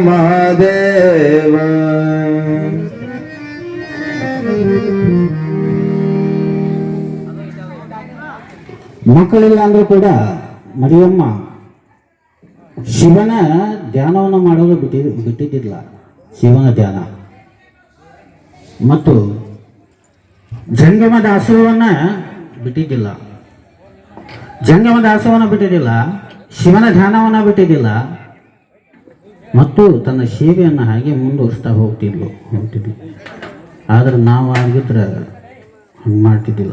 ಮಹಾದೇವ. ಮಕ್ಕಳಿಲ್ಲ ಅಂದ್ರೂ ಕೂಡ ಮರಿಯಮ್ಮ ಶಿವನ ಧ್ಯಾನವನ್ನು ಮಾಡಲು ಬಿಟ್ಟಿದ್ದಿಲ್ಲ. ಶಿವನ ಧ್ಯಾನ. ಮತ್ತು ಜಂಗಮ ದಾಸೋಹವನ್ನು ಬಿಟ್ಟಿದ್ದಿಲ್ಲ. ಜಂಗಮ ದಾಸವನ್ನು ಬಿಟ್ಟಿದ್ದಿಲ್ಲ. ಶಿವನ ಧ್ಯಾನವನ್ನು ಬಿಟ್ಟಿದ್ದಿಲ್ಲ. ಮತ್ತು ತನ್ನ ಸೇವೆಯನ್ನು ಹಾಗೆ ಮುಂದುವರಿಸ್ತಾ ಹೋಗ್ತಿದ್ಲು ಹೋಗ್ತಿದ್ವಿ ಆದ್ರೆ ನಾವು ಆಗಿದ್ರೆ ಹಂಗೆ ಮಾಡ್ತಿದ್ದಿಲ್ಲ.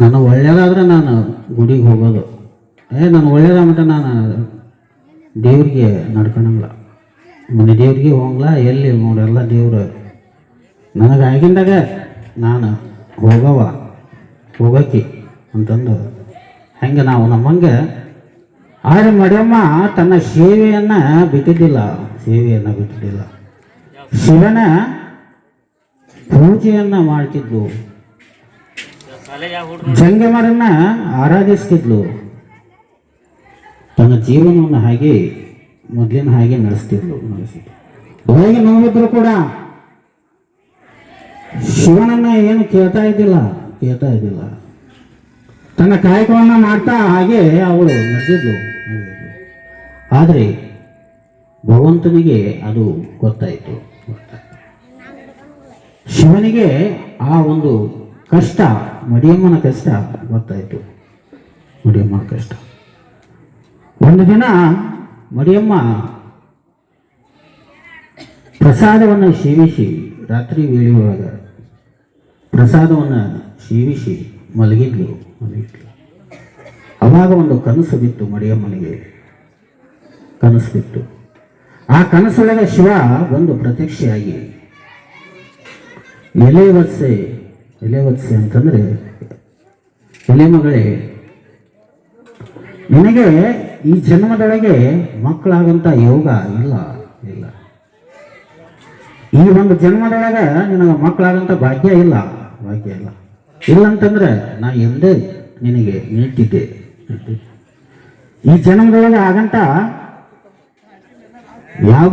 ನಾನು ಒಳ್ಳೆಯದಾದ್ರೆ ನಾನು ಗುಡಿಗೆ ಹೋಗೋದು. ಏ, ನಾನು ಒಳ್ಳೆಯದ ಮಟ್ಟ ನಾನು ದೇವ್ರಿಗೆ ನಡ್ಕೊಳಂಗಿಲ್ಲ ಮನೆ ದೇವ್ರಿಗೆ ಹೋಗಲ್ಲ ಎಲ್ಲಿ ನೋಡೆಲ್ಲ ದೇವ್ರು. ನನಗೆ ಆಗಿಂದಾಗ ನಾನು ಹೋಗವ ಹೋಗಕ್ಕೆ ಅಂತಂದು ಹೆಂಗೆ ನಾವು ನಮ್ಮಂಗೆ? ಆದರೆ ಮಡಿಯಮ್ಮ ತನ್ನ ಸೇವೆಯನ್ನು ಬಿಟ್ಟಿದ್ದಿಲ್ಲ. ಸೇವೆಯನ್ನು ಬಿಟ್ಟಿದ್ದಿಲ್ಲ. ಶಿವನ ಪೂಜೆಯನ್ನು ಮಾಡ್ತಿದ್ಲು. ಜಂಗಮರನ್ನ ಆರಾಧಿಸ್ತಿದ್ಲು. ತನ್ನ ಜೀವನವನ್ನು ಹಾಗೆ, ಮೊದಲಿನ ಹಾಗೆ ನಡೆಸ್ತಿದ್ಲು, ನಡೆಸಿದ್ಲು. ಹೋಗಿ ನೋಡಿದ್ರು ಕೂಡ ಶಿವನನ್ನ ಏನು ಕೇಳ್ತಾ ಇದ್ದಿಲ್ಲ ಕೇಳ್ತಾ ಇದ್ದಿಲ್ಲ. ತನ್ನ ಕಾಯಕವನ್ನು ಮಾಡ್ತಾ ಹಾಗೆ ಅವಳು ನಡೆದಿದ್ಲು. ಆದರೆ ಭಗವಂತನಿಗೆ ಅದು ಗೊತ್ತಾಯಿತು. ಶಿವನಿಗೆ ಆ ಒಂದು ಕಷ್ಟ ಮಡಿಯಮ್ಮನ ಕಷ್ಟ ಗೊತ್ತಾಯಿತು. ಮಡಿಯಮ್ಮನ ಕಷ್ಟ. ಒಂದು ದಿನ ಮಡಿಯಮ್ಮ ಪ್ರಸಾದವನ್ನು ಸೇವಿಸಿ ರಾತ್ರಿ ವೇಳೆಯೊಳಗೆ ಪ್ರಸಾದವನ್ನು ಸೇವಿಸಿ ಮಲಗಿದ್ಲು. ಮಲಗಿದ್ಲು ಅವಾಗ ಒಂದು ಕನಸು ಬಿತ್ತು ಮಡಿಯಮ್ಮನಿಗೆ ಕನಸು ಬಿತ್ತು. ಆ ಕನಸೊಳಗ ಶಿವ ಒಂದು ಪ್ರತ್ಯಕ್ಷೆಯಾಗಿ ಎಲೆವತ್ಸೆ ಎಲೆವತ್ಸೆ ಎಲೆ ಅಂತಂದ್ರೆ, ಎಲೆ ಮಗಳೇ, ನಿನಗೆ ಈ ಜನ್ಮದೊಳಗೆ ಮಕ್ಕಳಾಗಂತ ಯೋಗ ಇಲ್ಲ ಇಲ್ಲ. ಈ ಒಂದು ಜನ್ಮದೊಳಗೆ ನಿನಗೆ ಮಕ್ಕಳಾಗಂತ ಭಾಗ್ಯ ಇಲ್ಲ ಭಾಗ್ಯ ಇಲ್ಲ. ಇಲ್ಲಂತಂದ್ರೆ ನಾ ಎಂದೇ ನಿನಗೆ ನೀಡ್ತಿದ್ದೆ. ಈ ಜನ್ಮದೊಳಗೆ ಆಗಂಟ ಯಾವ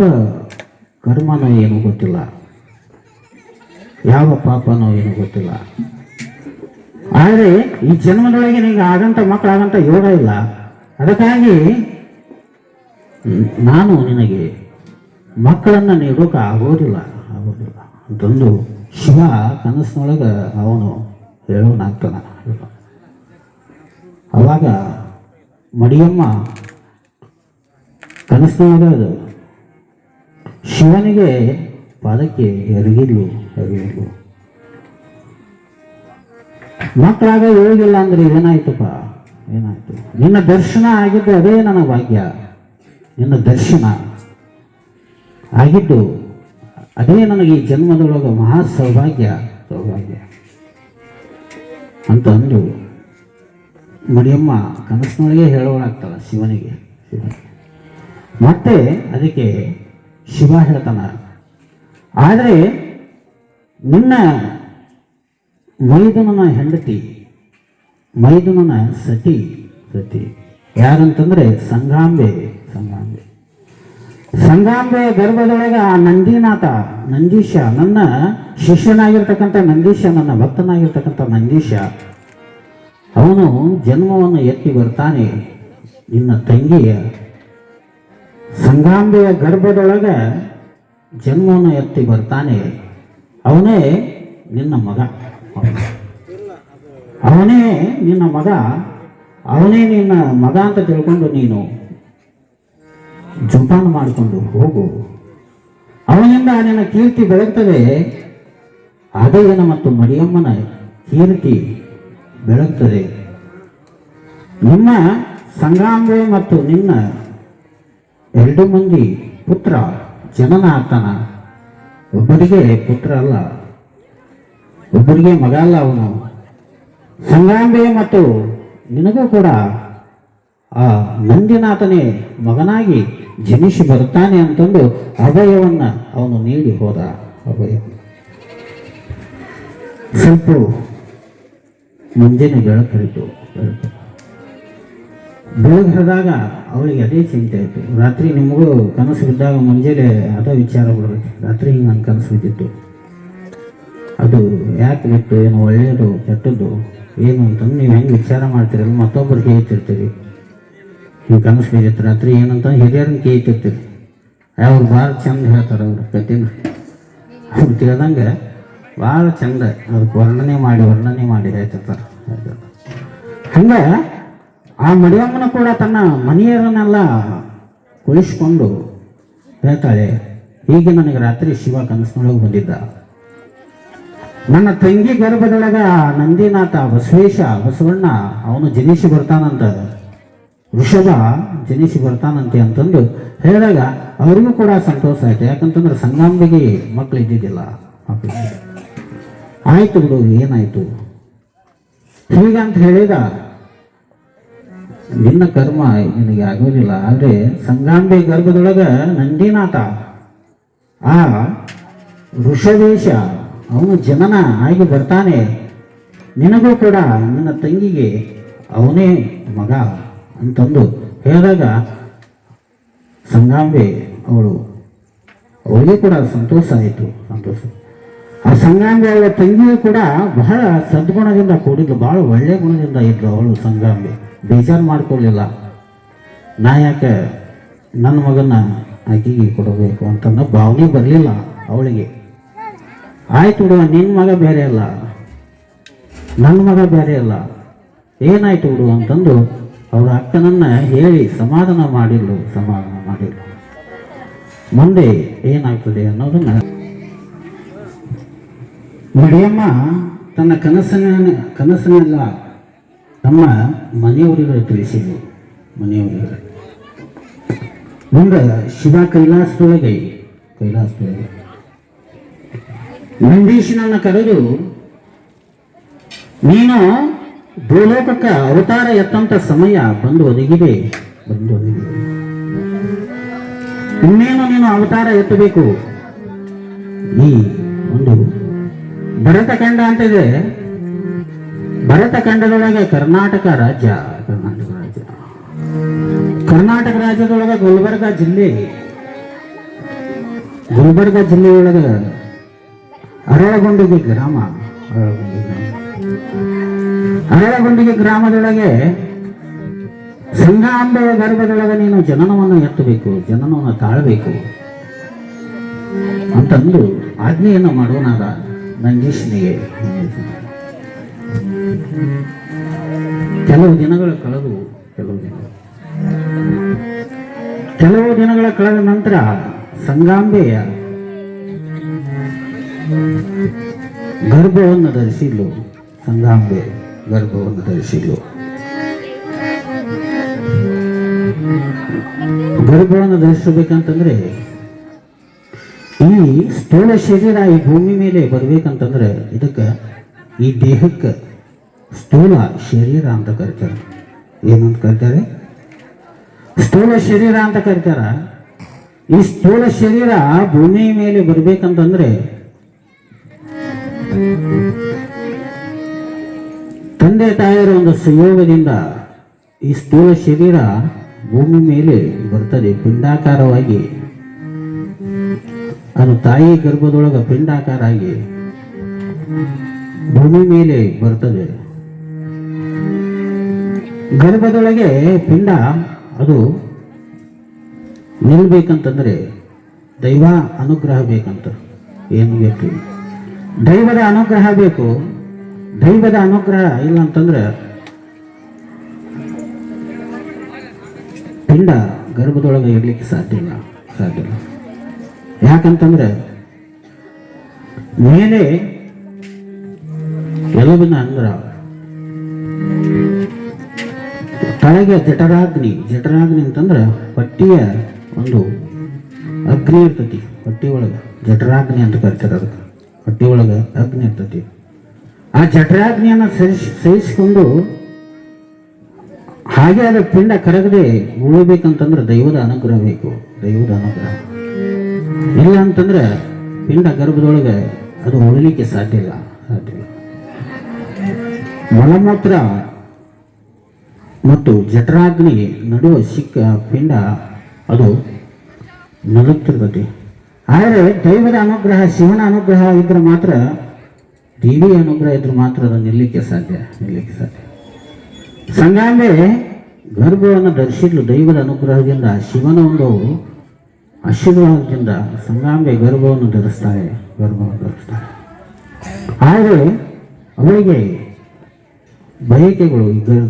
ಕರ್ಮನೋ ಏನೂ ಗೊತ್ತಿಲ್ಲ. ಯಾವ ಪಾಪನೋ ಏನೂ ಗೊತ್ತಿಲ್ಲ. ಆದರೆ ಈ ಜನ್ಮದೊಳಗೆ ನಿನಗೆ ಆಗಂತ ಮಕ್ಕಳಾಗಂತ ಯೋಗ ಇಲ್ಲ. ಅದಕ್ಕಾಗಿ ನಾನು ನಿನಗೆ ಮಕ್ಕಳನ್ನು ನೀಡೋಕೆ ಆಗೋದಿಲ್ಲ ಆಗೋದಿಲ್ಲ. ಅಂತಂದು ಶಿವ ಕನಸಿನೊಳಗೆ ಅವನು ಹೇಳೋನಾಗ್ತಾನ ಅವಾಗ ಮಡಿಯಮ್ಮ ಕನಸಿನೊಳಗೆ ಶಿವನಿಗೆ ಪಾದಕ್ಕೆ ಎರಗಿದ್ಲು ಎರಗಿದ್ಲು. ಮಕ್ಕಳಾಗ ಹೇಳಿಲ್ಲ ಅಂದ್ರೆ ಏನಾಯ್ತಪ್ಪ? ಏನಾಯ್ತು? ನಿನ್ನ ದರ್ಶನ ಆಗಿದ್ದು ಅದೇ ನನ್ನ ಭಾಗ್ಯ. ನಿನ್ನ ದರ್ಶನ ಆಗಿದ್ದು ಅದೇ ನನಗೆ ಈ ಜನ್ಮದೊಳಗೆ ಮಹಾ ಸೌಭಾಗ್ಯ ಸೌಭಾಗ್ಯ. ಅಂತ ಅಂದು ಮಡಿಯಮ್ಮ ಕನಸಿನೊಳಗೆ ಹೇಳೋಳಾಗ್ತಾಳ ಶಿವನಿಗೆ ಶಿವನಿಗೆ. ಮತ್ತೆ ಅದಕ್ಕೆ ಶಿವ ಹೇಳ್ತಾನ, ಆದರೆ ನಿನ್ನ ಮೈದುನನ ಹೆಂಡತಿ, ಮೈದುನನ ಸತಿ ಸತಿ. ಯಾರಂತಂದರೆ ಸಂಗಾಂಬೆ ಸಂಗಾಂಬೆ. ಸಂಗಾಂಬೆ ಗರ್ಭದೊಳಗೆ ಆ ನಂದಿನಾಥ, ನಂದೀಶ, ನನ್ನ ಶಿಷ್ಯನಾಗಿರ್ತಕ್ಕಂಥ ನಂದೀಶ, ನನ್ನ ಭಕ್ತನಾಗಿರ್ತಕ್ಕಂಥ ನಂದೀಶ, ಅವನು ಜನ್ಮವನ್ನು ಎತ್ತಿ ಬರ್ತಾನೆ. ನಿನ್ನ ತಂಗಿಯ ಸಂಗಾಂಬೆಯ ಗರ್ಭದೊಳಗೆ ಜನ್ಮವನ್ನು ಎತ್ತಿ ಬರ್ತಾನೆ. ಅವನೇ ನಿನ್ನ ಮಗ. ಅವನೇ ನಿನ್ನ ಮಗ. ಅವನೇ ನಿನ್ನ ಮಗ ಅಂತ ತಿಳ್ಕೊಂಡು ನೀನು ಜೋಪಾನ ಮಾಡಿಕೊಂಡು ಹೋಗು. ಅವನಿಂದ ನಿನ್ನ ಕೀರ್ತಿ ಬೆಳಗ್ತದೆ. ಆದಯ್ಯನ ಮತ್ತು ಮರಿಯಮ್ಮನ ಕೀರ್ತಿ ಬೆಳಗ್ತದೆ. ನಿಮ್ಮ ಸಂಗಾಂಬೆ ಮತ್ತು ನಿನ್ನ ಎರಡು ಮಂದಿ ಪುತ್ರ ಜನನ ಆಗ್ತಾನ ಒಬ್ಬರಿಗೆ ಪುತ್ರ ಅಲ್ಲ, ಒಬ್ಬರಿಗೆ ಮಗ ಅಲ್ಲ ಅವನು. ಸಂಗ್ರಾಂಬೆ ಮತ್ತು ನಿನಗೂ ಕೂಡ ಆ ನಂದಿನಾಥನೇ ಮಗನಾಗಿ ಜನಿಸಿ ಬರ್ತಾನೆ ಅಂತಂದು ಅಭಯವನ್ನ ಅವನು ನೀಡಿ ಹೋದ ಅಭಯ ಸ್ವಲ್ಪ ಮುಂಜಾನೆ ಬೆಳಕರಿತು. ಬೆಳಗ್ಗೆ ಬೆಳಗ್ರದಾಗ ಅವಳಿಗೆ ಅದೇ ಚಿಂತೆ ಆಯಿತು. ರಾತ್ರಿ ನಿಮಗೂ ಕನಸು ಬಿದ್ದಾಗ ಮುಂಜಾನೆ ಅದೇ ವಿಚಾರ ಬರುತ್ತೆ ರಾತ್ರಿ ಹಿಂಗೆ ನನ್ನ ಕನಸು ಬಿದ್ದಿತ್ತು. ಅದು ಯಾಕೆ ಬಿತ್ತು? ಏನು ಒಳ್ಳೆಯದು ಕೆಟ್ಟದ್ದು? ಏನು ಅಂತಂದು ನೀವು ಹೆಂಗೆ ವಿಚಾರ ಮಾಡ್ತೀರಲ್ಲ ಮತ್ತೊಬ್ಬರು ಕೇಳ್ತಿರ್ತೀರಿ ಹಿಂಗೆ ಕನಸು ಬಿದ್ದಿತ್ತು ರಾತ್ರಿ ಏನಂತ ಹಿರಿಯರನ್ನ ಕೇಳ್ತಿರ್ತೀರಿ. ಅವ್ರು ಭಾಳ ಚಂದ ಹೇಳ್ತಾರೆ ಅವ್ರ ಕಥೆನ. ಅವ್ರು ಕೇಳ್ದಂಗೆ ಭಾಳ ಚಂದ ಅದಕ್ಕೆ ವರ್ಣನೆ ಮಾಡಿ ವರ್ಣನೆ ಮಾಡಿ ಹೇಳ್ತಿರ್ತಾರೆ. ಹಂಗೆ ಆ ಮಡಿಯಮ್ಮನ ಕೂಡ ತನ್ನ ಮನೆಯವರನ್ನೆಲ್ಲ ಕುಳಿಸ್ಕೊಂಡು ಹೇಳ್ತಾಳೆ, ಹೀಗೆ ನನಗೆ ರಾತ್ರಿ ಶಿವ ಕನಸಿನೊಳಗೆ ಬಂದಿದ್ದ. ನನ್ನ ತಂಗಿ ಗರ್ಭದೊಳಗ ನಂದಿನಾಥ ಬಸವೇಶ ಬಸವಣ್ಣ ಅವನು ಜನಿಸಿ ಬರ್ತಾನಂತ. ವೃಷಭ ಜನಿಸಿ ಬರ್ತಾನಂತೆ ಅಂತಂದು ಹೇಳಿದಾಗ ಅವರಿಗೂ ಕೂಡ ಸಂತೋಷ ಆಯ್ತು. ಯಾಕಂತಂದ್ರೆ ಸಂಗಾಂಬಿಗೆ ಮಕ್ಕಳು ಇದ್ದಿದ್ದಿಲ್ಲ. ಮಕ್ಕಳಿಗೆ ಆಯಿತು ಬಿಡು, ಏನಾಯಿತು? ಹೀಗಂತ ಹೇಳಿದ ನಿನ್ನ ಕರ್ಮ ನಿನಗೆ ಆಗೋದಿಲ್ಲ. ಆದರೆ ಸಂಗಾಂಬೆ ಗರ್ಭದೊಳಗೆ ನಂದಿನಾಥ. ಆ ವೃಷದೇಶ ಅವನು ಜನನ ಆಗಿ ಬರ್ತಾನೆ. ನಿನಗೂ ಕೂಡ ನಿನ್ನ ತಂಗಿಗೆ ಅವನೇ ಮಗ. ಅಂತಂದು ಹೇಳಿದಾಗ ಸಂಗಾಂಬೆ ಅವಳು ಅವಳಿಗೆ ಕೂಡ ಸಂತೋಷ ಆಯಿತು, ಸಂತೋಷ. ಆ ಸಂಗಾಂಬೆ ಅವಳ ತಂಗಿಯು ಕೂಡ ಬಹಳ ಸದ್ಗುಣದಿಂದ ಕೂಡಿದ್ಲು, ಬಹಳ ಒಳ್ಳೆ ಗುಣದಿಂದ ಇದ್ಲು ಅವಳು ಸಂಗಾಂಬೆ ಬೇಜಾರು ಮಾಡ್ಕೊಳ್ಳಿಲ್ಲ. ನಾ ಯಾಕೆ ನನ್ನ ಮಗನ ಆಕೆಗೆ ಕೊಡಬೇಕು ಅಂತಂದ ಭಾವನೆ ಬರಲಿಲ್ಲ ಅವಳಿಗೆ. ಆಯ್ತು ಬಿಡುವ ನಿನ್ನ ಮಗ ಬೇರೆ ಅಲ್ಲ. ನನ್ನ ಮಗ ಬೇರೆ ಅಲ್ಲ. ಏನಾಯ್ತು ಬಿಡು ಅಂತಂದು ಅವ್ರ ಅಕ್ಕನನ್ನ ಹೇಳಿ ಸಮಾಧಾನ ಮಾಡಿಲ್ಲ ಸಮಾಧಾನ ಮಾಡಿಲ್ಲ ಮುಂದೆ ಏನಾಗ್ತದೆ ಅನ್ನೋದನ್ನ ಮಡಿಯಮ್ಮ ತನ್ನ ಕನಸನ್ನ ಕನಸನ್ನೆಲ್ಲ ನಮ್ಮ ಮನೆಯವರಿಗೆ ತಿಳಿಸಿದ್ಲು, ಮನೆಯವರಿಗೆ. ಮುಂದೆ ಶಿವ ಕೈಲಾಸದೊಳಗೆ ಕೈಲಾಸದೊಳಗೆ. ನಂದೀಶನನ್ನು ಕರೆದು, ನೀನು ಭೂಲೋಕಕ್ಕೆ ಅವತಾರ ಎತ್ತಂತ ಸಮಯ ಬಂದು ಒದಗಿದೆ ಬಂದು ಒದಗಿದೆ ಇನ್ನೇನು ನೀನು ಅವತಾರ ಎತ್ತಬೇಕು? ಈ ಒಂದು ಭರತಖಂಡ ಅಂತಿದೆ. ಭರತಖಂಡದೊಳಗೆ ಕರ್ನಾಟಕ ರಾಜ್ಯ ಕರ್ನಾಟಕ ರಾಜ್ಯ. ಕರ್ನಾಟಕ ರಾಜ್ಯದೊಳಗೆ ಗುಲ್ಬರ್ಗ ಜಿಲ್ಲೆ. ಗುಲ್ಬರ್ಗ ಜಿಲ್ಲೆಯೊಳಗೆ ಅರಳಗೊಂಡಿದೆ ಗ್ರಾಮ ಅರಳಗೊಂಡಿದೆ ಅರಳಗೊಂಡಿಗೆ ಗ್ರಾಮದೊಳಗೆ ಸಂಗಾಂಬೆಯ ಗರ್ಭದೊಳಗೆ ನೀನು ಜನನವನ್ನು ಎತ್ತಬೇಕು, ಜನನವನ್ನು ತಾಳಬೇಕು ಅಂತಂದು ಆಜ್ಞೆಯನ್ನು ಮಾಡೋನಾದ ನಂದೀಶನಿಗೆ ಕೆಲವು ದಿನಗಳ ಕಳೆದು, ಕೆಲವು ದಿನ ಕೆಲವು ದಿನಗಳ ಕಳೆದ ನಂತರ ಸಂಗಾಂಬೆಯ ಗರ್ಭವನ್ನು ಧರಿಸಿದ್ಲು ಸಂಗಾಂಬೆ. ಗರ್ಭವನ್ನು ಧರಿಸಿದ್ಲು ಗರ್ಭವನ್ನು ಧರಿಸಬೇಕಂತಂದ್ರೆ ಈ ಸ್ಥೂಲ ಶರೀರ ಈ ಭೂಮಿ ಮೇಲೆ ಬರ್ಬೇಕಂತಂದ್ರೆ ಇದಕ್ಕೆ ಈ ದೇಹಕ್ಕೆ ಸ್ಥೂಲ ಶರೀರ ಅಂತ ಕರಿತಾರೆ. ಏನಂತ ಕರಿತಾರೆ? ಸ್ಥೂಲ ಶರೀರ ಅಂತ ಕರಿತಾರ. ಈ ಸ್ಥೂಲ ಶರೀರ ಭೂಮಿ ಮೇಲೆ ಬರ್ಬೇಕಂತಂದ್ರೆ ತಂದೆ ತಾಯಿಯರ ಒಂದು ಸಂಯೋಗದಿಂದ ಈ ಸ್ಥೂಲ ಶರೀರ ಭೂಮಿ ಮೇಲೆ ಬರ್ತದೆ. ಪಿಂಡಾಕಾರವಾಗಿ ಅದು ತಾಯಿ ಗರ್ಭದೊಳಗ ಪಿಂಡಾಕಾರ ಆಗಿ ಭೂಮಿ ಮೇಲೆ ಬರ್ತದೆ. ಗರ್ಭದೊಳಗೆ ಪಿಂಡ, ಅದು ನಿಲ್ಬೇಕಂತಂದ್ರೆ ದೈವ ಅನುಗ್ರಹ ಬೇಕಂತ. ಏನು ಬೇಕು? ದೈವದ ಅನುಗ್ರಹ ಬೇಕು. ದೈವದ ಅನುಗ್ರಹ ಇಲ್ಲ ಅಂತಂದ್ರೆ ಪಿಂಡ ಗರ್ಭದೊಳಗೆ ಇರ್ಲಿಕ್ಕೆ ಸಾಧ್ಯ ಇಲ್ಲ ಸಾಧ್ಯ ಇಲ್ಲ. ಯಾಕಂತಂದ್ರೆ ಮೇಲೆ ಎಲುಬಿನ ಅಂದ್ರ ತಳಗೆ ಜಠರಾಗ್ನಿ ಜಠರಾಗ್ನಿ ಅಂತಂದ್ರೆ ಹೊಟ್ಟಿಯ ಒಂದು ಅಗ್ನಿ ಇರ್ತತಿ ಹೊಟ್ಟಿ ಒಳಗೆ ಜಠರಾಗ್ನಿ ಅಂತ ಕರಿತಾರೆ ಅದಕ್ಕೆ. ಹೊಟ್ಟಿ ಒಳಗೆ ಅಗ್ನಿ ಇರ್ತತಿ. ಆ ಜಠರಾಗ್ನಿಯನ್ನು ಸಹಿಸ್ ಸಹಿಸಿಕೊಂಡು ಹಾಗೆ ಅದರ ಪಿಂಡ ಕರಗದೆ ಉಳಿಬೇಕಂತಂದ್ರೆ ದೈವದ ಅನುಗ್ರಹ ಬೇಕು, ದೈವದ ಅನುಗ್ರಹ. ಇಲ್ಲ ಅಂತಂದ್ರೆ ಪಿಂಡ ಗರ್ಭದೊಳಗೆ ಅದು ಉಳಿಲಿಕ್ಕೆ ಸಾಧ್ಯ ಇಲ್ಲ ಸಾಧ್ಯ ಇಲ್ಲ. ಮಲಮೂತ್ರ ಮತ್ತು ಜಠರಾಗ್ನಿ ನಡುವ ಸಿಕ್ಕ ಪಿಂಡ ಅದು ನಲುತ್ತಿರ್ತದೆ ಆದರೆ ದೈವದ ಅನುಗ್ರಹ, ಶಿವನ ಅನುಗ್ರಹ ಇದ್ರೆ ಮಾತ್ರ ದೇವಿ ಅನುಗ್ರಹ ಇದ್ರೆ ಮಾತ್ರ ಅದು ನಿಲ್ಲಕ್ಕೆ ಸಾಧ್ಯ ನಿಲ್ಲಕ್ಕೆ ಸಾಧ್ಯ. ಸಂಗಾಂಬೆ ಗರ್ಭವನ್ನು ಧರಿಸಿದ್ಲು ದೈವದ ಅನುಗ್ರಹದಿಂದ, ಶಿವನ ಒಂದು ಆಶೀರ್ವಾದದಿಂದ ಸಂಗಾಂಬೆ ಗರ್ಭವನ್ನು ಧರಿಸ್ತಾಳೆ ಗರ್ಭವನ್ನು ಧರಿಸ್ತಾಳೆ. ಆದರೆ ಅವಳಿಗೆ ಬಯಕೆಗಳು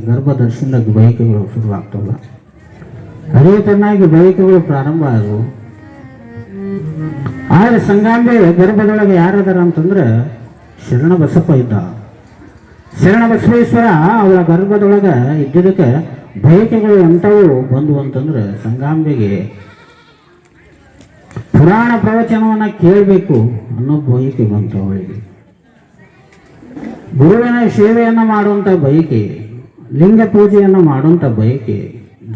ಗರ್ಭದರ್ಶನದ ಬಯಕೆಗಳು ಶುರುವಾಗ್ತವಲ್ಲ ಅದೇ ತನ್ನಾಗಿ ಬಯಕೆಗಳು ಪ್ರಾರಂಭ ಆದವು. ಆದರೆ ಸಂಗಾಂಬೆ ಗರ್ಭದೊಳಗೆ ಯಾರದಾರ ಅಂತಂದ್ರೆ ಶರಣ ಬಸಪ್ಪ ಇದ್ದ. ಶರಣ ಬಸವೇಶ್ವರ ಅವಳ ಗರ್ಭದೊಳಗೆ ಇದ್ದಿದ್ದಕ್ಕೆ ಬಯಕೆಗಳು ಎಂಥವು ಬಂದು ಅಂತಂದ್ರೆ ಸಂಗಾಂಬೆಗೆ ಪುರಾಣ ಪ್ರವಚನವನ್ನು ಕೇಳಬೇಕು ಅನ್ನೋ ಬಯಕೆ ಬಂತು ಅವಳಿಗೆ. ಗುರುವಿನ ಸೇವೆಯನ್ನು ಮಾಡುವಂಥ ಬಯಕೆ, ಲಿಂಗ ಪೂಜೆಯನ್ನು ಮಾಡುವಂಥ ಬಯಕೆ,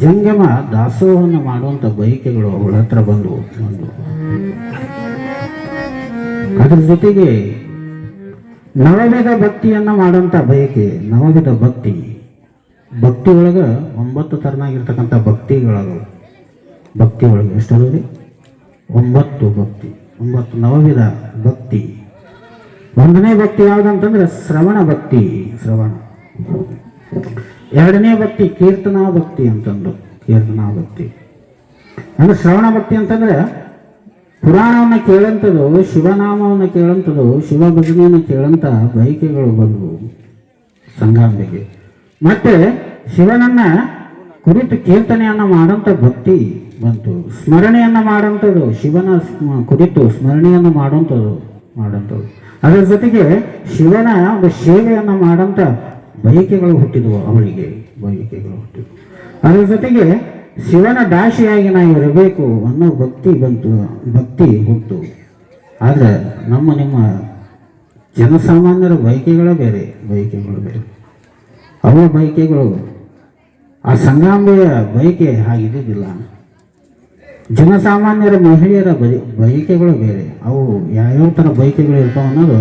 ಜಂಗಮ ದಾಸೋಹವನ್ನು ಮಾಡುವಂಥ ಬಯಕೆಗಳು ಅವಳ ಹತ್ರ ಬಂದು ಒಂದು ಅದ್ರ ಜೊತೆಗೆ ನವವಿಧ ಭಕ್ತಿಯನ್ನು ಮಾಡುವಂಥ ಬಯಕೆ ನವವಿಧ ಭಕ್ತಿ. ಭಕ್ತಿ ಒಳಗೆ ಒಂಬತ್ತು ಥರನಾಗಿರ್ತಕ್ಕಂಥ ಭಕ್ತಿಗಳು ಭಕ್ತಿ ಒಳಗೆ ಎಷ್ಟು ರೀ? ಒಂಬತ್ತು ಭಕ್ತಿ, ಒಂಬತ್ತು ನವವಿಧ ಭಕ್ತಿ. ಒಂದನೇ ಭಕ್ತಿ ಯಾವುದಂತಂದ್ರೆ ಶ್ರವಣ ಭಕ್ತಿ, ಶ್ರವಣ. ಎರಡನೇ ಭಕ್ತಿ ಕೀರ್ತನಾ ಭಕ್ತಿ ಅಂತಂದು, ಕೀರ್ತನಾ ಭಕ್ತಿ. ಅಂದ್ರೆ ಶ್ರವಣ ಭಕ್ತಿ ಅಂತಂದ್ರೆ ಪುರಾಣವನ್ನು ಕೇಳಂಥದ್ದು ಶಿವನಾಮವನ್ನು ಕೇಳಂಥದ್ದು ಶಿವ ಭಜನೆಯನ್ನು ಕೇಳಂಥ ಬಯಕೆಗಳು ಬಂದವು ಸಂಗಾಂಬೆಗೆ ಮತ್ತೆ ಶಿವನನ್ನ ಕುರಿತು ಕೀರ್ತನೆಯನ್ನ ಮಾಡೋಂಥ ಭಕ್ತಿ ಬಂತು. ಸ್ಮರಣೆಯನ್ನ ಮಾಡೋಂಥದ್ದು ಶಿವನ ಕುರಿತು ಸ್ಮರಣೆಯನ್ನು ಮಾಡೋಂಥದ್ದು ಮಾಡೋಂಥದ್ದು ಅದರ ಜೊತೆಗೆ ಶಿವನ ಒಂದು ಸೇವೆಯನ್ನ ಮಾಡಂತ ಬಯಕೆಗಳು ಹುಟ್ಟಿದವು, ಅವಳಿಗೆ ಬಯಕೆಗಳು ಹುಟ್ಟಿದವು. ಅದರ ಜೊತೆಗೆ ಶಿವನ ದಾಸಿಯಾಗಿ ನಾವು ಇರಬೇಕು ಅನ್ನೋ ಭಕ್ತಿ ಬಂತು, ಭಕ್ತಿ ಹುಟ್ಟು. ಆದರೆ ನಮ್ಮ ನಿಮ್ಮ ಜನಸಾಮಾನ್ಯರ ಬಯಕೆಗಳೇ ಬೇರೆ, ಬಯಕೆಗಳು ಬೇರೆ. ಅವ ಬಯಕೆಗಳು ಆ ಸಂಗಾಂಬೆಯ ಬಯಕೆ ಹಾಗಿದ್ದಿದ್ದಿಲ್ಲ ಜನಸಾಮಾನ್ಯರ ಮಹಿಳೆಯರ ಬಯ, ಬಯಕೆಗಳು ಬೇರೆ. ಅವು ಯಾವ್ಯಾವ ಥರ ಬಯಕೆಗಳು ಇರ್ತಾವೆ ಅನ್ನೋದು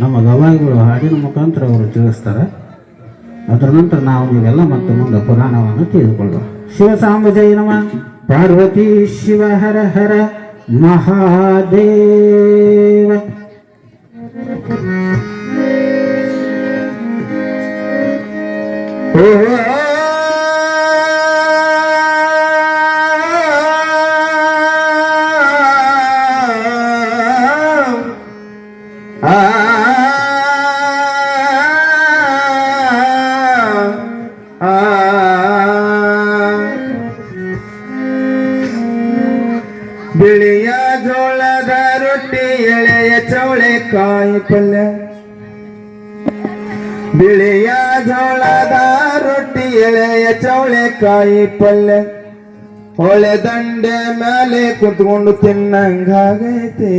ನಮ್ಮ ಗವಾಯಿಗಳು ಹಾಡಿನ ಮುಖಾಂತರ ಅವರು ತಿಳಿಸ್ತಾರೆ. ಅದರ ನಂತರ ನಾವು ನೀವೆಲ್ಲ ಮತ್ತೆ ಮುಂದೆ ಪುರಾಣವನ್ನು ತಿಳಿದುಕೊಳ್ಳುವ శివసాంబజయ నమ. పార్వతీ శివ హర హర మహాదేవ. ಬಿಳಿಯ ಜೋಳದ ರೊಟ್ಟಿ, ಎಳೆಯ ಚೌಳೆಕಾಯಿ ಪಲ್ಯ ಹೊಳೆ ದಂಡೆ ಮೇಲೆ ಕುತ್ಕೊಂಡು ತಿನ್ನಂಗಾಗೈತೆ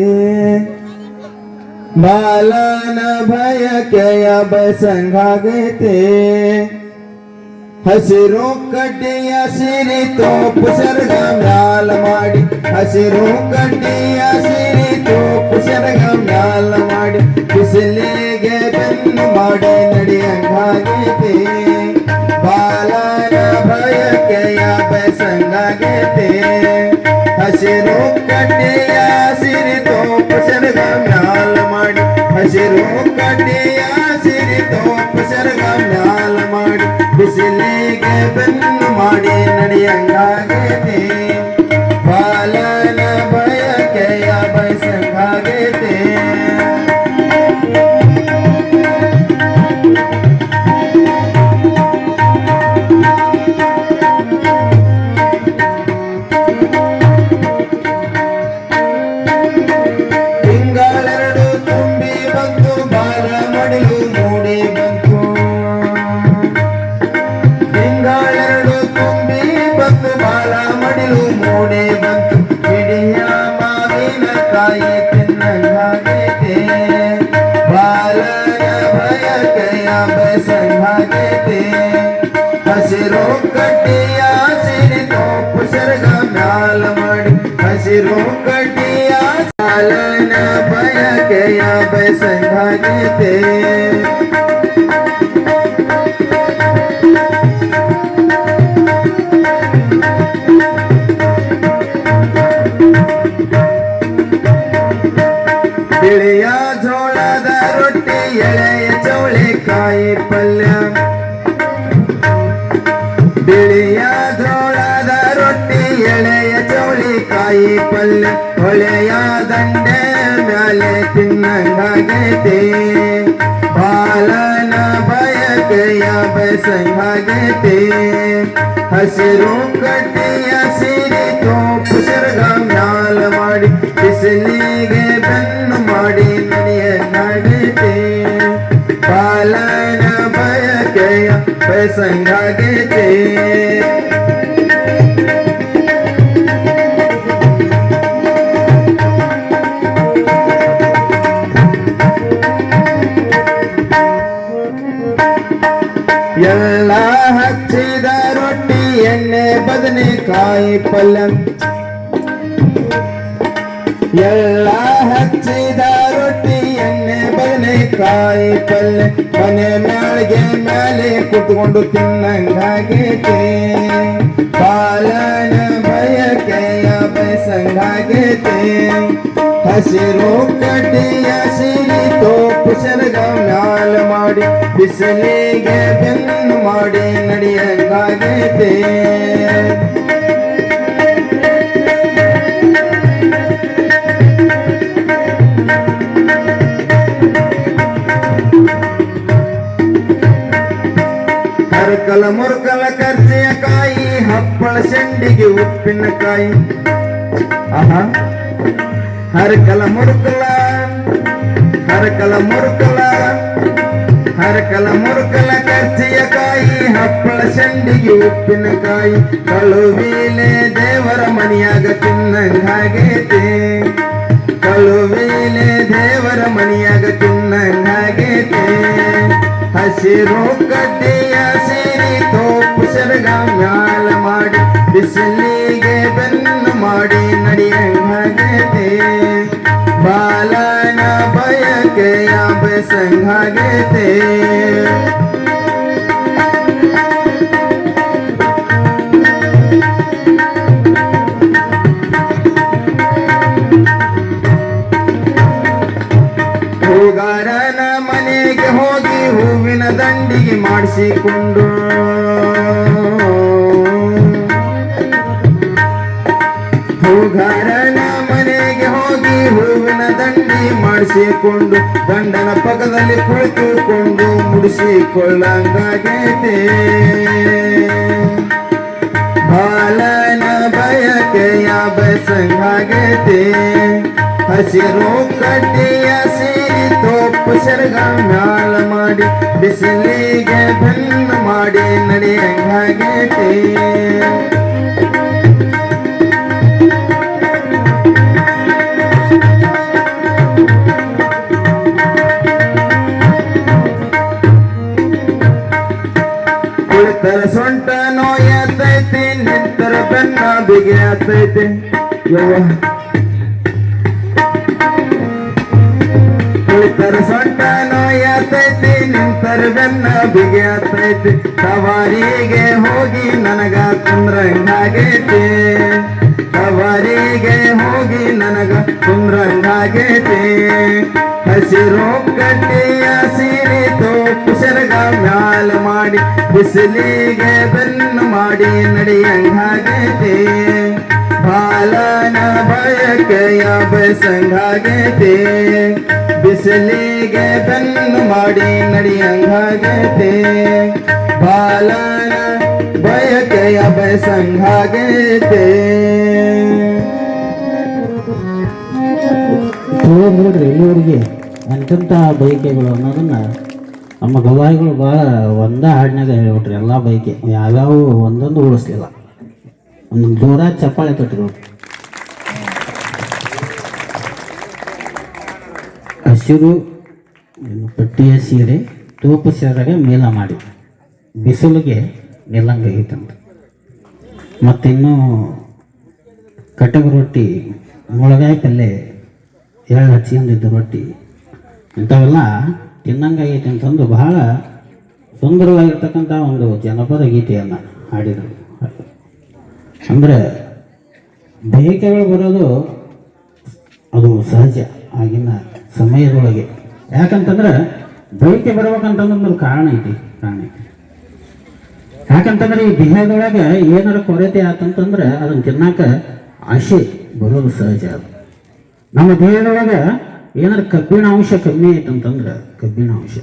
ಬಾಲನ ಭಯಕೆಯ ಬಸಂಗಾಗೈತೆ ಹಸಿರು ಕಡ್ಡಿಯ ಸಿರಿ ತೋಪು ಸರ್ಗ ಮ್ಯಾಲ ಮಾಡಿ. ಹಸಿರು ಕಡ್ಡಿಯ ಸಿರಿ ತೋಪು ಸರ್ಗ ಮ್ಯಾಲ ಮಾಡಿ. ಬಿಸಿಲಿಗೆ ಬೆನ್ನು ಮಾಡಿ ನಡೆಯಂಗಾಗೈತೆ ಬಾಲನ ಭಯಕೆಯ ಬೆಸಂಗಾಗೈತೆ ಹಸಿರು ಕಡ್ಡಿಯ ಸಿರಿ ತೋಪು ಸರ್ಗ ಮ್ಯಾಲ ಮಾಡಿ ಹಸಿರು ಕಡ್ಡಿಯ ಸಿರಿ ತೋಪು ಸರ್ಗ ಮ್ಯಾಲ ಮಾಡಿ ಬಿಸಿಲಿಗೆ ಬೆನ್ನು ಮಾಡಿ ನಡೆಯಂಗಾಗೈತೆ ಬಾಲನ ಬದನೆಕಾಯಿ ಎಲ್ಲ ಹಚ್ಚಿದ ರೊಟ್ಟಿ ಎಣ್ಣೆ ಬದನೆಕಾಯಿ ಪಲ್ಯ ಮನೆ ನಾಳಿಗೆ ಮೇಲೆ ಕುತ್ಕೊಂಡು ತಿನ್ನಂಗಾಗೈತೆ. ಪಾಲನ ಬಯಕೆಯ ಬಯಸಂಗಾಗೈತೆ. ಹಸಿರು ಕಡ್ಡಿಯ ಸಿರಿ ತೋಪು ಸೆರಗ ಮ್ಯಾಲ ಮಾಡಿ ಬಿಸಿಲಿಗೆ ಬೆನ್ನು ಮಾಡಿ ನಡೆಯಂಗಾಗೈತೆ. ಹರಕಲ ಮುರ್ಕಲ ಕರ್ಜೆಯ ಕಾಯಿ ಹಪ್ಪಳ ಶಂಡಿಗೆ ಉಪ್ಪಿನಕಾಯಿ ಆಹಾ ಹರಕಲ ಮುರುಕಲ ಹರಕಲ ಮುರುಕಲ ಹರಕಲ ಮುರುಕಲ ಕರ್ಜಿಯ ಕಾಯಿ ಹಪ್ಪಳ ಶಂಡಿಗೆ ಉಪ್ಪಿನಕಾಯಿ ಕಳುವಿಲೆ ದೇವರ ಮನಿಯಾಗ ತಿನ್ನಂಗಾಗೈತೆ ಕಳುವಿಲೆ ದೇವರ ಮನಿಯಾಗ ತಿನ್ನಂಗಾಗೈತೆ ಹಸಿರು ಕಡ್ಡಿಯ ಸಿರಿ ಸೆರಗ ಮ್ಯಾಲ ಮಾಡಿ, ಬಿಸಿಲಿಗೆ ಬೆನ್ನು ಮಾಡಿ ನಡೆಯಂಗಾಗೈತೆ ಬಾಲನ ಬಯಕೆಯ ಬೆಸಂಗಾಗೈತೆ. ಹೂಗಾರನ ಮನೆಗೆ ಹೋಗಿ ಹೂವಿನ ದಂಡಿಗೆ ಮಾಡಿಸಿಕೊಂಡು ಮಾಡಿಸಿಕೊಂಡು, ಗಂಡನ ಪಕ್ಕದಲ್ಲಿ ಕುಳಿತುಕೊಂಡು ಮುಡಿಸಿಕೊಳ್ಳಂಗಾಗೈತೆ. ಬಾಲನ ಬಯಕೆಯ ಬಯಸಂಗಾಗೈತೆ. ಹಸಿರು ಕಡ್ಡಿಯ ಸೇರಿ ತೋಪು ಸೆರಗ ಮ್ಯಾಲ ಮಾಡಿ, ಬಿಸಿಲಿಗೆ ಬೆನ್ನು ಮಾಡಿ ನಡೆಯಂಗಾಗೈತೆ. ಕುಳಿತರ ಸೊಂಟ ನೋಯತೈತಿ ನಿಂತರ ಬೆನ್ನ ಬಿಗಿ ಆತೈತಿ ಯವ್ವ. ಸೊಂಟ ನೋಯತೈತಿ ನಿಂತರ ಬೆನ್ನ ಬಿಗಿ ಆತೈತಿ ಸವಾರಿಗೆ ಹೋಗಿ ನನಗ ಕುಂದ್ರಂಗಾಗೈತಿ ಸವಾರಿಗೆ ಹೋಗಿ ನನಗ ಕುಂದ್ರಂಗಾಗೈತಿ. ಹಸಿರು ಕಟ್ಟಿಯ ಸೀರೆ ತೋಪು ಸೆರಗ ಮ್ಯಾಲ ಮಾಡಿ, ಬಿಸಿಲಿಗೆ ಬೆನ್ನು ಮಾಡಿ ನಡೆಯಂಗಾಗೈತೆ. ಬಾಲನ ಬಯಕೆಯ ಬಯಸಂಗಾಗೈತೆ. ಬಿಸಿಲಿಗೆ ಬೆನ್ನು ಮಾಡಿ ನಡೆಯಂಗಾಗೈತೆ. ಬಾಲನ ಬಯಸಂಗಾಗೈತೆ ಚಲೋ ನೋಡ್ರಿ ಇಲ್ಲಿವರೆಗೆ ಎಂತೆಂಥ ಬೈಕೆಗಳು ಅನ್ನೋದನ್ನ ನಮ್ಮ ಗವಾಯಿಗಳು ಭಾಳ ಒಂದೇ ಹಾಡಿನಾಗ ಹೇಳ್ಬಿಟ್ರಿ, ಎಲ್ಲ ಬೈಕೆ. ಯಾವ್ಯಾವ ಒಂದೊಂದು ಉಳಿಸ್ಲಿಲ್ಲ ಒಂದು ಜೋರ ಚಪ್ಪಾಳೆ ತಟ್ಟಿರು ಹಸಿರು ಪಟ್ಟಿಯ ಸೀರೆ ತೂಪು ಸೇರಿದಾಗ ಮೇಲ ಮಾಡಿ ಬಿಸಿಲಿಗೆ ನಿಲ್ಲಂಗಾಗೈತಂತ ಮತ್ತಿನ್ನೂ ಕಟ್ಟಗ ರೊಟ್ಟಿ ಮುಳಗಾಯಿ ಪಲ್ಯ ಎಳ್ಳು ಹಚ್ಕೊಂಡಿದ್ದು ರೊಟ್ಟಿ. ಇಂಥವೆಲ್ಲ ತಿನ್ನಂಗಾಗೈತೆ ಅಂತಂದು ಬಹಳ ಸುಂದರವಾಗಿರ್ತಕ್ಕಂಥ ಒಂದು ಜನಪದ ಗೀತೆಯನ್ನು ಹಾಡಿದರು. ಅಂದರೆ ಬೇಕೆಗಳು ಬರೋದು ಅದು ಸಹಜ ಆಗಿನ ಸಮಯದೊಳಗೆ. ಯಾಕಂತಂದ್ರೆ ಬೇಕೆ ಬರ್ಬೇಕಂತಂದ್ರೆ ಒಂದು ಕಾರಣ ಐತಿ ಕಾರಣ ಐತಿ ಯಾಕಂತಂದ್ರೆ ಈ ದೇಹದೊಳಗೆ ಏನಾರ ಕೊರತೆ ಆತಂತಂದ್ರ ಅದನ್ನ ತಿನ್ನಾಕ ಆಸೆ ಬರೋದು ಸಹಜ ಅದು. ನಮ್ಮ ದೇಹದೊಳಗೆ ಏನಾರ ಕಬ್ಬಿಣ ಅಂಶ ಕಮ್ಮಿ ಐತಂತಂದ್ರೆ ಕಬ್ಬಿಣ ಅಂಶ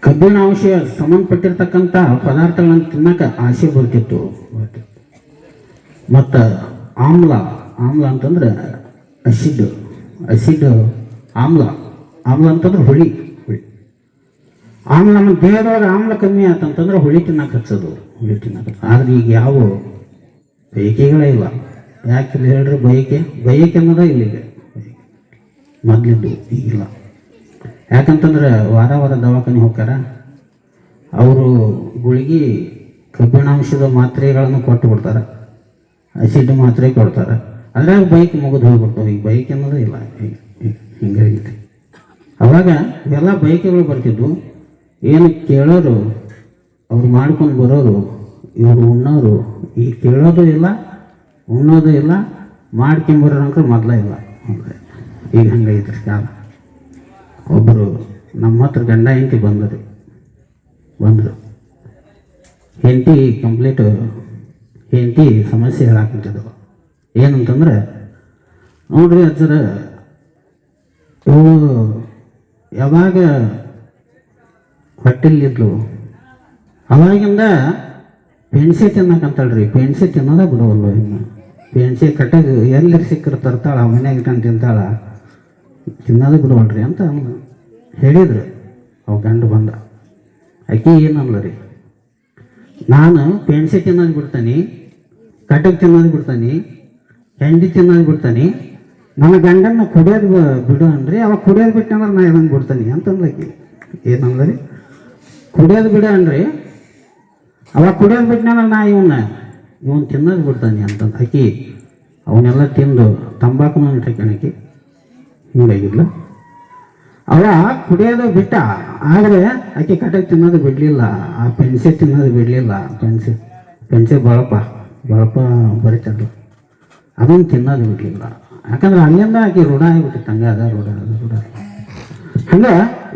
ಕಬ್ಬಿಣ ಅಂಶ ಸಂಬಂಧಪಟ್ಟಿರ್ತಕ್ಕಂಥ ಪದಾರ್ಥಗಳನ್ನು ತಿನ್ನಕ ಆಸೆ ಬರ್ತಿತ್ತು. ಮತ್ತು ಆಮ್ಲ ಆಮ್ಲ ಅಂತಂದ್ರೆ ಅಸಿಡ್ ಅಸಿಡ್ ಆಮ್ಲ. ಆಮ್ಲ ಅಂತಂದ್ರೆ ಹುಳಿ. ಆಮ್ಲ ನಮ್ಮ ದೇಹದೊಳಗೆ ಆಮ್ಲ ಕಮ್ಮಿ ಆಯ್ತಂತಂದ್ರೆ ಹುಳಿ ತಿನ್ನಕ್ಕೆ ಹಚ್ಚೋದು, ಹುಳಿ ತಿನ್ನಕ್ಕೆ ಆದ್ರೆ ಈಗ ಯಾವ ಬಯಕೆಗಳೇ ಇಲ್ಲ. ಯಾಕೆ ಹೇಳ್ರಿ ಬಯಕೆ? ಬಯಕೆ ಅನ್ನೋದ ಇಲ್ಲಿಗೆ ಮೊದಲಿದ್ದು ಈಗಿಲ್ಲ. ಯಾಕಂತಂದ್ರೆ ವಾರ ವಾರ ದವಾಖಾನೆ ಹೋಗ್ತಾರ ಅವರು ಗುಳಿಗೆ ಕಬ್ಬಿಣಾಂಶದ ಮಾತ್ರೆಗಳನ್ನು ಕೊಟ್ಟು ಬಿಡ್ತಾರೆ. ಅಸಿಡ್ ಮಾತ್ರೆ ಕೊಡ್ತಾರೆ. ಅದ್ರಾಗ ಬೈಕ್ ಮುಗಿದು ಹೋಗ್ಬಿಡ್ತಾವೆ ಈಗ ಬೈಕ್ ಅನ್ನೋದೇ ಇಲ್ಲ. ಈಗ ಅವಾಗ ಎಲ್ಲ ಬೈಕ್ಗಳು ಬರ್ತಿದ್ವು. ಏನು ಕೇಳೋರು, ಅವ್ರು ಮಾಡ್ಕೊಂಡು ಬರೋರು, ಇವರು ಉಣ್ಣೋರು ಈಗ ಕೇಳೋದು ಇಲ್ಲ, ಉಣ್ಣೋದು ಇಲ್ಲ ಮಾಡ್ಕೊಂಬರೋ ಅಂದ್ರೆ ಮೊದಲೇ ಇಲ್ಲ. ಈಗ ಈಗ ಹಂಗೈತ್ರಿ ಕಾಲ. ಒಬ್ಬರು ನಮ್ಮ ಹತ್ರ ಗಂಡ ಹೆಂಡತಿ ಬಂದರು. ಬಂದರು. ಹೆಂಡತಿ ಕಂಪ್ಲೀಟ್ ಹೆಂಡತಿ ಸಮಸ್ಯೆ ಹೇಳಾಕಂತಿದ್ದವು ಏನಂತಂದ್ರೆ, ನೋಡ್ರಿ ಅಜ್ಜರ, ಇವರು ಯಾವಾಗ ಹೊಟ್ಟೆಲಿದ್ಲು ಅವಾಗಿಂದ ಪೆಣ್ಸೆ ತಿನ್ನಕಂತಾಳ್ರಿ ಪೆಣ್ಸೆ ತಿನ್ನೋದ ಬಿಡವಲ್ವ ಇನ್ನು? ಪೆಣ್ಸೆ ಕಟ್ಟಾಗ ಎಲ್ಲಿ ಸಿಕ್ಕರು ತರ್ತಾಳ ಮನ್ಯಾಗ ಇಟ್ಕೊಂಡು ತಿಂತಾಳ. ತಿನ್ನೋದು ಬಿಡವಲ್ರಿ ಅಂತ ಅಂದ ಹೇಳಿದ್ರು. ಅವ ಗಂಡು ಬಂದ. ಆಕಿ ಏನಲ್ಲ ರೀ? ನಾನು ಪೆಣ್ಸೆ ತಿನ್ನೋದು ಬಿಡ್ತಾನೆ ಕಟಕ್ ತಿನ್ನೋದು ಬಿಡ್ತಾನೆ, ಹೆಂಡಿ ತಿನ್ನೋದು ಬಿಡ್ತಾನೆ. ನನ್ನ ಗಂಡನ್ನ ಕುಡಿಯೋದು ಬಿಡು ಅನ್ರಿ ಅವಾಗ ಕುಡಿಯೋದು ಬಿಟ್ಟಂದ್ರೆ ನಾ ಇದನ್ನು ಬಿಡ್ತಾನೆ? ಆಕೆ. ಏನಂದ್ರಿ ಕುಡಿಯೋದು ಬಿಡ ಅನ್ರಿ ಅವಾಗ ಕುಡಿಯೋದು ನಾನು ನಾ ಇವನ್ನ ಇವನ್ ತಿನ್ನೋದು ಬಿಡ್ತಾನೆ ಅಂತಂದು ಆಕಿ. ಅವನ್ನೆಲ್ಲ ತಿಂದು ತಂಬಾಕು ಇಟ್ಟಕಿ ಹಿಂಗಾಗಿಲ್ಲ ಅವ ಕುಡಿಯೋದು ಬಿಟ್ಟ, ಆದರೆ ಆಕೆ ಕಟ್ಟಾಗಿ ತಿನ್ನೋದು ಬಿಡಲಿಲ್ಲ. ಆ ಪೆನ್ಸೆ ತಿನ್ನೋದು ಬಿಡಲಿಲ್ಲ. ಪೆನ್ಸೆ ಪೆನ್ಸೆ ಬಳಪ ಬಳಪ ಬರಿತದ್ದು ಅದನ್ನು ತಿನ್ನೋದು ಬಿಡಲಿಲ್ಲ. ಯಾಕಂದ್ರೆ ಅಲ್ಲಿಂದ ಆಕೆ ರೂಢ ಆಗಿಬಿಟ್ಟಿತ್ತು. ಹಂಗೆ ಅದ ರೂಢ ಅದ ರೂಢ. ಹಂಗೆ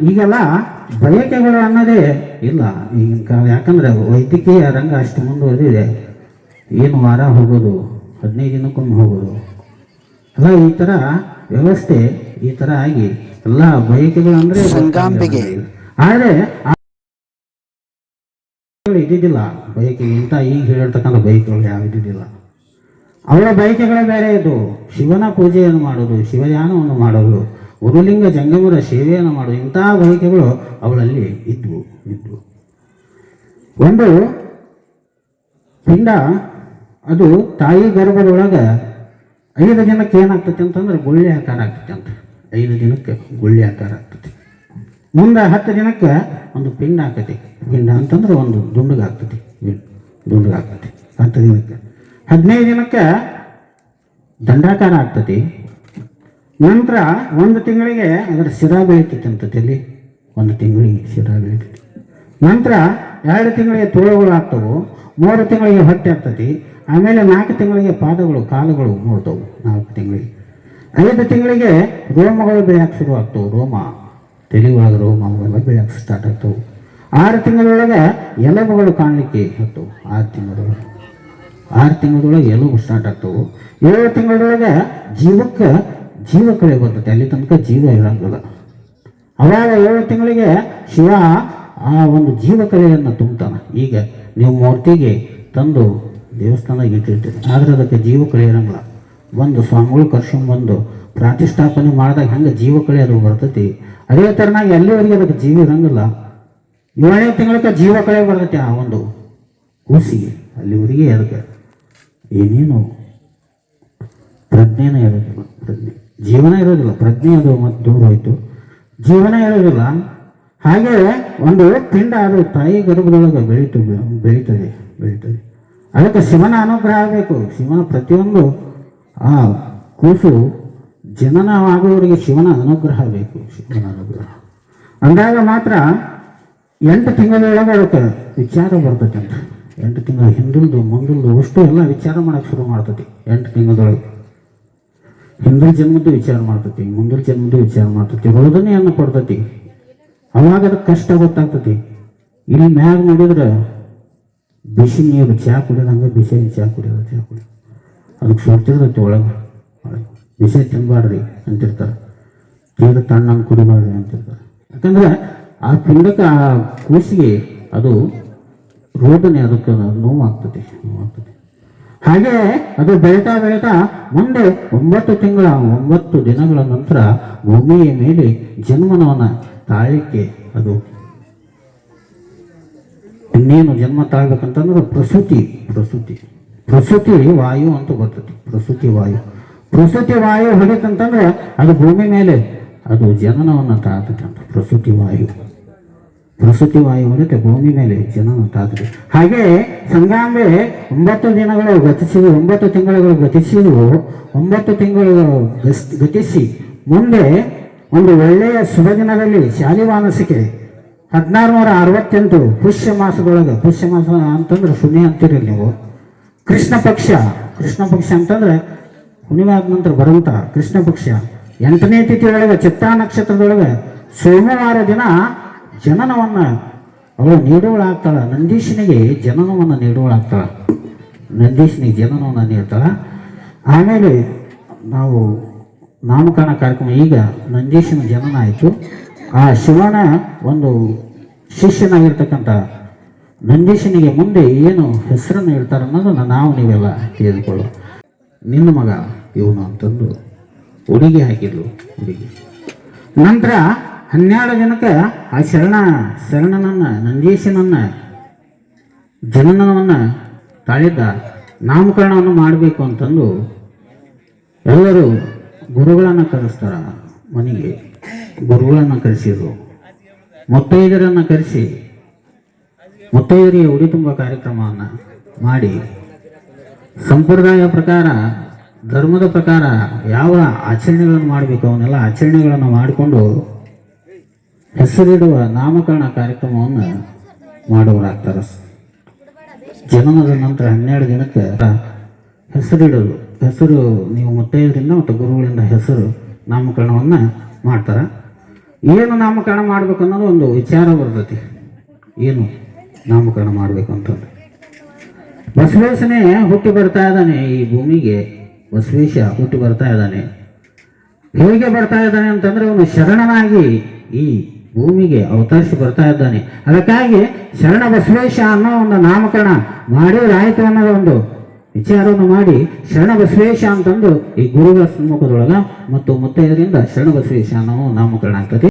ಈಗೆಲ್ಲ ಬಯಕೆಗಳು ಅನ್ನೋದೇ ಇಲ್ಲ. ಈಗಿನ ಕಾಲ ಯಾಕಂದ್ರೆ ವೈದ್ಯಕೀಯ ರಂಗ ಅಷ್ಟು ಮುಂದುವರೆದಿದೆ. ಏನು ವಾರ ಹೋಗೋದು ಹದಿನೈದು ದಿನಕ್ಕೊಮ್ಮೆ ಹೋಗೋದು. ಅಲ್ಲ ಈ ಥರ ವ್ಯವಸ್ಥೆ ಈ ಥರ ಆಗಿ ಎಲ್ಲ ಬಯಕೆಗಳು ಅಂದರೆ. ಆದರೆ ಇದ್ದಿದ್ದಿಲ್ಲ. ಬಯಕೆ ಇಂಥ ಈಗ ಹೇಳಿರ್ತಕ್ಕಂಥ ಬಯಕೆಗಳು ಯಾವ ಇದ್ದಿದ್ದಿಲ್ಲ. ಅವರ ಬಯಕೆಗಳೇ ಬೇರೆ ಇದ್ದು ಶಿವನ ಪೂಜೆಯನ್ನು ಮಾಡೋದು ಶಿವಯಾನವನ್ನು ಮಾಡೋದು ಗುರುಲಿಂಗ ಜಂಗಮರ ಸೇವೆಯನ್ನು ಮಾಡುವ ಇಂತಹ ಬಯಕೆಗಳು ಅವಳಲ್ಲಿ ಇದ್ವು ಇದ್ವು. ಒಂದು, ಪಿಂಡ, ಅದು ತಾಯಿ ಗರ್ಭದೊಳಗೆ ಐದು ದಿನಕ್ಕೆ ಏನಾಗ್ತೈತೆ ಅಂತಂದ್ರೆ ಗುಳ್ಳಿ ಆಕಾರ ಆಗ್ತೈತೆ ಅಂತ. ಐದು ದಿನಕ್ಕೆ ಗುಳ್ಳಿ ಆಕಾರ ಆಗ್ತೈತಿ. ಮುಂದೆ ಹತ್ತು ದಿನಕ್ಕೆ ಒಂದು ಪಿಂಡ ಆಗ್ತೈತಿ. ಪಿಂಡ ಅಂತಂದ್ರೆ ಒಂದು ದುಂಡುಗಾಗ್ತೈತಿ ಆಗ್ತೈತಿ. ದುಂಡಗ ಆಗ್ತೈತಿ. ಹತ್ತು ದಿನಕ್ಕೆ. ಹದಿನೈದು ದಿನಕ್ಕೆ ದಂಡಾಕಾರ ಆಗ್ತೈತಿ. ನಂತರ ಒಂದು ತಿಂಗಳಿಗೆ ಅದರ ಶಿರ ಬೆಳೀತಿತ್ತಂತ ತಲೆ ಒಂದು ತಿಂಗಳಿಗೆ ಶಿರ ಬೆಳೀತೈತಿ. ನಂತರ ಎರಡು ತಿಂಗಳಿಗೆ ತೋಳುಗಳು ಆಗ್ತವೆ, ಮೂರು ತಿಂಗಳಿಗೆ ಹೊಟ್ಟೆ ಆಗ್ತತಿ, ಆಮೇಲೆ ನಾಲ್ಕು ತಿಂಗಳಿಗೆ ಪಾದಗಳು, ಕಾಲುಗಳು ಮೂಡ್ತವು ನಾಲ್ಕು ತಿಂಗಳಿಗೆ. ಐದು ತಿಂಗಳಿಗೆ ರೋಮಗಳು ಬೆಳೆಯಕ್ಕೆ ಶುರು ಆಗ್ತವೆ, ರೋಮ. ತಲೆ ಒಳಗೆ ರೋಮ ಅವೆಲ್ಲ ಬೆಳೆಯಕ್ಕೆ ಸ್ಟಾರ್ಟ್ ಆಗ್ತವೆ. ಆರು ತಿಂಗಳೊಳಗೆ ಎಲಬುಗಳು ಕಾಣಲಿಕ್ಕೆ ಹತ್ತು ಆರು ತಿಂಗಳೊಳಗೆ. ಆರು ತಿಂಗಳೊಳಗೆ ಎಲುಬು ಸ್ಟಾರ್ಟ್ ಆಗ್ತವೆ. ಏಳು ತಿಂಗಳೊಳಗೆ ಜೀವಕ್ಕೆ ಜೀವ ಕಳೆ ಬರ್ತದೆ ಅಲ್ಲಿ ತನಕ ಜೀವ ಇರಂಗಿಲ್ಲ. ಅವಾಗ ಏಳು ತಿಂಗಳಿಗೆ ಶಿವ ಆ ಒಂದು ಜೀವ ಕಲೆಯನ್ನು ತುಂಬ್ತಾನೆ. ಈಗ ನೀವು ಮೂರ್ತಿಗೆ ತಂದು ದೇವಸ್ಥಾನ ಇಟ್ಟಿರ್ತೀರಿ. ಆದರೆ ಅದಕ್ಕೆ ಜೀವ ಕಳೆ ಇರಂಗಿಲ್ಲ. ಬಂದು ಸ್ವಾಮಿಗಳು ಕರ್ಸ್ಕೊಂಡ್ಬಂದು ಪ್ರಾತಿಷ್ಠಾಪನೆ ಮಾಡಿದಾಗ ಹೆಂಗೆ ಜೀವ ಕಳೆ ಅದು ಬರ್ತೈತಿ? ಅದೇ ಥರನಾಗಿ ಎಲ್ಲಿವರೆಗೆ ಅದಕ್ಕೆ ಜೀವ ಇರಂಗಿಲ್ಲ? ಏಳನೇ ತಿಂಗಳಕ್ಕೆ ಜೀವ ಕಳೆ ಬರ್ತೈತಿ ಆ ಒಂದು ಕೂಸಿಗೆ ಅಲ್ಲಿವರೆಗೆ ಅದಕ್ಕೆ ಏನೇನು ಪ್ರಜ್ಞೆನೇ ಇರೋದಿಲ್ಲ ಪ್ರಜ್ಞೆ. ಜೀವನ ಇರೋದಿಲ್ಲ, ಪ್ರಜ್ಞೆ ಅದು ಮತ್ತು ದೂರ ಹೋಯಿತು. ಜೀವನ ಇರೋದಿಲ್ಲ. ಹಾಗೆ ಒಂದು ಪಿಂಡ ಅದು ತಾಯಿ ಗರ್ಭದೊಳಗೆ ಬೆಳೀತು, ಬೆಳೀತದೆ ಬೆಳೀತದೆ. ಅದಕ್ಕೆ ಶಿವನ ಅನುಗ್ರಹ ಆಗಬೇಕು. ಶಿವನ ಪ್ರತಿಯೊಂದು ಆ ಕೂಸು ಜನನ ಆಗುವವರಿಗೆ ಶಿವನ ಅನುಗ್ರಹ ಬೇಕು, ಶಿವನ ಅನುಗ್ರಹ. ಅಂದಾಗ ಮಾತ್ರ ಎಂಟು ತಿಂಗಳೊಳಗೆ ಅದಕ್ಕೆ ವಿಚಾರ ಬರ್ತೈತೆ ಅಂತ. ಎಂಟು ತಿಂಗಳ ಹಿಂದಿಲ್ದು ಮುಂದಿಲ್ದು ಅಷ್ಟು ಎಲ್ಲ ವಿಚಾರ ಮಾಡೋಕ್ಕೆ ಶುರು ಮಾಡ್ತೈತಿ ಎಂಟು ತಿಂಗಳದೊಳಗೆ. ಹಿಂದಿನ ಜನ್ಮದ್ದು ವಿಚಾರ ಮಾಡ್ತತಿ ಮುಂದಿನ ಜನ್ಮದ್ದು ವಿಚಾರ ಮಾಡ್ತೈತಿ ರೋದನೆಯನ್ನು ಕೊಡ್ತತಿ. ಅವಾಗ ಅದಕ್ಕೆ ಕಷ್ಟ ಗೊತ್ತಾಗ್ತತಿ. ಇಲ್ಲಿ ಮ್ಯಾಗ ನೋಡಿದ್ರೆ ಬಿಸಿ ನೀರು ಚಹಾ ಕುಡಿಯೋದಂಗೆ ಬಿಸಿ ಚಹಾ ಕುಡಿಯೋದು ಚಹಾ ಕುಡಿಯೋದು ಅದಕ್ಕೆ ಸುಡ್ತಿರ್ತೈತಿ ಒಳಗೆ. ಬಿಸಿ ತಿನ್ಬಾರ್ರಿ ಅಂತಿರ್ತಾರೆ. ತೀರ ತಣ್ಣಂಗೆ ಕುಡಿಬಾರ್ರಿ ಅಂತಿರ್ತಾರೆ. ಯಾಕಂದ್ರೆ ಆ ಪಿಂಡಕ್ಕೆ ಆ ಕೂಸಿಗೆ ಅದು ರೋದನೆ ಅದಕ್ಕೆ ನೋವಾಗ್ತದೆ ನೋವಾಗ್ತದೆ ಹಾಗೆ ಅದು ಬೆಳೀತಾ ಬೆಳೀತಾ ಮುಂದೆ ಒಂಬತ್ತು ತಿಂಗಳ, ಒಂಬತ್ತು ದಿನಗಳ ನಂತರ ಭೂಮಿಯ ಮೇಲೆ ಜನ್ಮನವನ ತಾಳಿಕೆ ಅದು. ಇನ್ನೇನು ಜನ್ಮ ತಾಳ್ಬೇಕಂತಂದ್ರೆ ಪ್ರಸೂತಿ ಪ್ರಸೂತಿ. ಪ್ರಸೂತಿ ವಾಯು ಅಂತ ಬರ್ತದೆ, ಪ್ರಸೂತಿ ವಾಯು. ಪ್ರಸೂತಿ ವಾಯು ಹೊಡಿತಂತಂದ್ರೆ ಅದು ಭೂಮಿ ಮೇಲೆ ಅದು ಜನನವನ್ನು ತಾಳ್ತದೆ ಪ್ರಸೂತಿ ವಾಯು. ಪ್ರಸೂತಿ ವಾಯು ಹೊಡಿತೆ ಭೂಮಿ ಮೇಲೆ ಜನ ತಾಳ್ತದೆ ಹಾಗೆ ಸಂಗಾಂಬೆ ಒಂಬತ್ತು ದಿನಗಳು ಗತಿಸಿದ ಒಂಬತ್ತು ತಿಂಗಳುಗಳು ಗತಿಸಿದವು, ಒಂಬತ್ತು ತಿಂಗಳು ಗತಿಸಿ ಮುಂದೆ ಒಂದು ಒಳ್ಳೆಯ ಶುಭ ದಿನದಲ್ಲಿ ಶಾಲಿವಾನಸಿಕೆ ಹದಿನಾರು ನೂರ ಅರವತ್ತೆಂಟು ಪುಷ್ಯ ಮಾಸದೊಳಗೆ, ಪುಷ್ಯ ಮಾಸ ಅಂತಂದ್ರೆ ಶೂನ್ಯ ಅಂತೀರಿ ನೀವು. ಕೃಷ್ಣ ಪಕ್ಷ ಕೃಷ್ಣ ಪಕ್ಷ ಅಂತಂದ್ರೆ ಹುಣ್ಣಿಮೆ ಆದ ನಂತರ ಬರುವಂತ ಕೃಷ್ಣ ಪಕ್ಷ. ಎಂಟನೇ ತಿಥಿಯೊಳಗೆ ಚಿತ್ತಾ ನಕ್ಷತ್ರದೊಳಗೆ ಸೋಮವಾರ ದಿನ ಜನನವನ್ನ ಅವಳು ನೀಡುವಳಾಗ್ತಾಳ ನಂದೀಶನಿಗೆ ಜನನವನ್ನು ನೀಡುವಳಾಗ್ತಾಳ ನಂದೀಶನಿಗೆ ಜನನವನ್ನು ನೀಡ್ತಾಳೆ. ಆಮೇಲೆ ನಾವು ನಾಮಕರಣ ಕಾರ್ಯಕ್ರಮ, ಈಗ ನಂದೀಶನ ಜನನ ಆಯಿತು. ಆ ಶಿವನ ಒಂದು ಶಿಷ್ಯನಾಗಿರ್ತಕ್ಕಂಥ ನಂದೀಶನಿಗೆ ಮುಂದೆ ಏನು ಹೆಸರನ್ನು ಹೇಳ್ತಾರೆ ಅನ್ನೋದನ್ನು ನಾವು ನೀವೆಲ್ಲ ತಿಳಿದುಕೊಳ್ಳು ನಿನ್ನ ಮಗ ಇವನು ಅಂತಂದು ಉಡುಗೆ ಹಾಕಿದ್ಲು. ಉಡುಗೆ. ನಂತರ ಹನ್ನೆರಡು ದಿನಕ್ಕೆ ಆ ಶರಣ, ಶರಣನನ್ನ ನಂದೀಶನನ್ನ ಜನನವನ್ನು ತಾಳಿದ್ದ ನಾಮಕರಣವನ್ನು ಮಾಡಬೇಕು ಅಂತಂದು ಎಲ್ಲರೂ ಗುರುಗಳನ್ನು ಕರೆಸ್ತಾರ ಮನೆಗೆ. ಗುರುಗಳನ್ನು ಕರೆಸಿದ್ರು. ಮುತ್ತೈದರನ್ನು ಕರೆಸಿ, ಮುತ್ತೈದರಿಗೆ ಉಡಿ ತುಂಬ ಕಾರ್ಯಕ್ರಮವನ್ನು ಮಾಡಿ, ಸಂಪ್ರದಾಯ ಪ್ರಕಾರ, ಧರ್ಮದ ಪ್ರಕಾರ ಯಾವ ಆಚರಣೆಗಳನ್ನು ಮಾಡಬೇಕು, ಅವನ್ನೆಲ್ಲ ಆಚರಣೆಗಳನ್ನು ಮಾಡಿಕೊಂಡು ಹೆಸರಿಡುವ ನಾಮಕರಣ ಕಾರ್ಯಕ್ರಮವನ್ನು ಮಾಡುವರಾಗ್ತಾರೆ. ಜನನದ ನಂತರ ಹನ್ನೆರಡು ದಿನಕ್ಕೆ ಹೆಸರಿಡೋದು ಹೆಸರು ನೀವು ಮುತ್ತೈದರಿಂದ ಮತ್ತು ಗುರುಗಳಿಂದ ಹೆಸರು ನಾಮಕರಣವನ್ನು ಮಾಡ್ತಾರೆ. ಏನು ನಾಮಕರಣ ಮಾಡಬೇಕು ಅನ್ನೋದು ಒಂದು ವಿಚಾರ ಬರ್ತೈತಿ. ಏನು ನಾಮಕರಣ ಮಾಡಬೇಕು ಅಂತಂದು ಬಸವೇಶನೇ ಹುಟ್ಟಿ ಬರ್ತಾ ಇದ್ದಾನೆ. ಈ ಭೂಮಿಗೆ ಬಸವೇಶ ಹುಟ್ಟಿ ಬರ್ತಾ ಇದ್ದಾನೆ. ಹೇಗೆ ಬರ್ತಾ ಇದ್ದಾನೆ ಅಂತಂದ್ರೆ ಅವನು ಶರಣನಾಗಿ ಈ ಭೂಮಿಗೆ ಅವತರಿಸಿ ಬರ್ತಾ ಇದ್ದಾನೆ. ಅದಕ್ಕಾಗಿ ಶರಣ ಬಸವೇಶ ಅನ್ನೋ ಒಂದು ನಾಮಕರಣ ಮಾಡಿದ್ರಾಯಿತು ಅನ್ನೋ ಒಂದು ವಿಚಾರವನ್ನು ಮಾಡಿ ಶರಣ ಬಸವೇಶ ಅಂತಂದು ಈ ಗುರುಗಳ ಸಮ್ಮುಖದೊಳಗ ಮತ್ತು ಮುತ್ತೈದರಿಂದ ಶರಣ ಬಸವೇಶ ಅನ್ನೋ ನಾಮಕರಣ ಆಗ್ತದೆ.